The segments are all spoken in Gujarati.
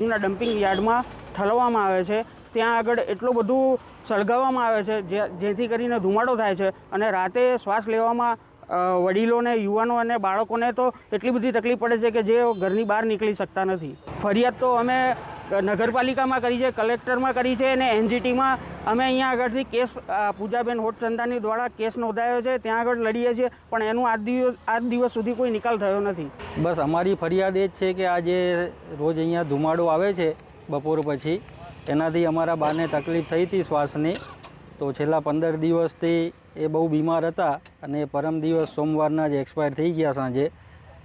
ના ડમ્પિંગ યાર્ડમાં ઠલવવામાં આવે છે. ત્યાં આગળ એટલું બધું સળગાવવામાં આવે છે જેથી કરીને ધુમાડો થાય છે અને રાતે શ્વાસ લેવામાં વડીલોને, યુવાનો અને બાળકોને તો એટલી બધી તકલીફ પડે છે કે જે ઘરની બહાર નીકળી શકતા નથી. ફરિયાદ તો અમે નગરપાલિકામાં કરી છે, કલેક્ટરમાં કરી છે અને એનજીટીમાં અમે અહીંયા આગળથી કેસ પૂજાબેન હોટચંદાની દ્વારા કેસ નોંધાયો છે, ત્યાં આગળ લડીએ છીએ, પણ એનું આજ દિવસ આજ દિવસ સુધી કોઈ નિકાલ થયો નથી. બસ અમારી ફરિયાદ એ જ છે કે આ જે રોજ અહીંયા ધુમાડો આવે છે બપોર પછી, એનાથી અમારા બાને તકલીફ થઈ હતી શ્વાસની. તો છેલ્લા પંદર દિવસથી એ બહુ બીમાર હતા અને પરમ દિવસ સોમવારના જ એક્સપાયર થઈ ગયા સાંજે.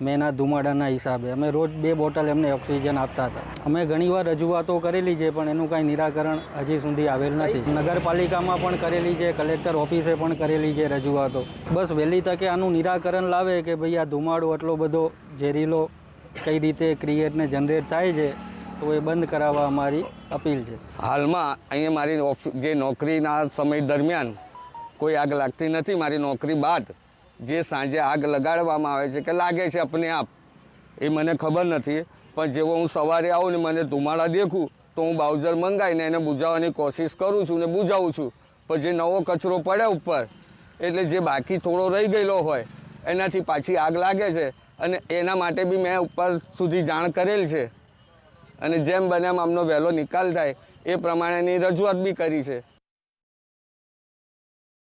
મેના ધુમાડાના હિસાબે. અમે રોજ બે બોટલ એમને ઓક્સિજન આપતા હતા. અમે ઘણીવાર રજૂઆતો કરેલી છે, પણ એનું કાંઈ નિરાકરણ હજી સુધી આવેલ નથી. નગરપાલિકામાં પણ કરેલી છે, કલેક્ટર ઓફિસે પણ કરેલી છે રજૂઆતો. બસ વહેલી તકે આનું નિરાકરણ લાવે કે ભાઈ આ ધુમાડો એટલો બધો ઝેરીલો કઈ રીતે ક્રિએટ ને જનરેટ થાય છે, તો એ બંધ કરાવવા અમારી અપીલ છે. હાલમાં અહીંયા મારી જે નોકરીના સમય દરમિયાન કોઈ આગ લાગતી નથી, મારી નોકરી બાદ જે સાંજે આગ લગાડવામાં આવે છે કે લાગે છે અપને આપ, એ મને ખબર નથી. પણ જેવો હું સવારે આવું ને મને ધુમાડા દેખું, તો હું બાઉઝર મંગાવીને એને બુઝાવવાની કોશિશ કરું છું ને બુઝાવું છું. પણ જે નવો કચરો પડે ઉપર, એટલે જે બાકી થોડો રહી ગયેલો હોય, એનાથી પાછી આગ લાગે છે. અને એના માટે બી મેં ઉપર સુધી જાણ કરેલ છે. અને જેમ બને એમ આમનો વહેલો નિકાલ થાય, એ પ્રમાણેની રજૂઆત બી કરી છે.